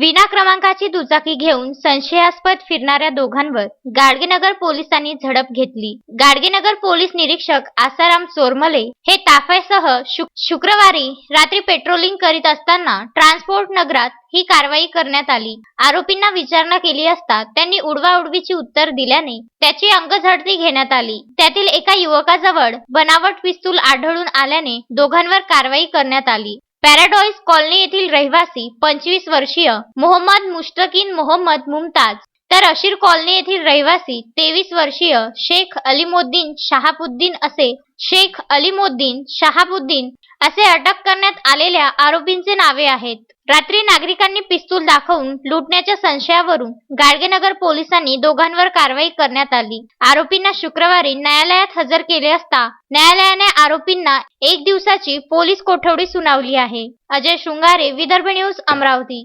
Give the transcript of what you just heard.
विना क्रमांकाची दुचाकी घेऊन संशयास्पद फिरणाऱ्या दोघांवर गाडगेनगर पोलिसांनी झडप घेतली. गाडगेनगर पोलीस निरीक्षक आसाराम चोरमले हे ताफ्यासह शुक- शुक्रवारी रात्री पेट्रोलिंग करीत असताना ट्रान्सपोर्ट नगरात ही कारवाई करण्यात आली. आरोपींना विचारणा केली असता त्यांनी उडवाउडवीची उत्तर दिल्याने त्याची अंगझडती घेण्यात आली. त्यातील एका युवकाजवळ बनावट पिस्तूल आढळून आल्याने दोघांवर कारवाई करण्यात आली. पॅराडॉईस कॉलनी येथील रहिवासी पंचवीस वर्षीय मोहम्मद मुश्तकीन मोहम्मद मुमताज. तर अशीर कॉलनी येथील रहिवासी तेवीस वर्षीय शेख अलीमोद्दीन शहाबुद्दीन असे शेख अलीमुद्दीन शहाबुद्दीन असे अटक करण्यात आलेल्या आरोपींचे नावे आहेत. रात्री नागरिकांनी पिस्तूल दाखवून लुटण्याच्या संशयावरून गाडगेनगर पोलिसांनी दोघांवर कारवाई करण्यात आली. आरोपींना शुक्रवारी न्यायालयात हजर केले असता न्यायालयाने आरोपींना एक दिवसाची पोलीस कोठडी सुनावली आहे. अजय शृंगारे विदर्भ न्यूज अमरावती.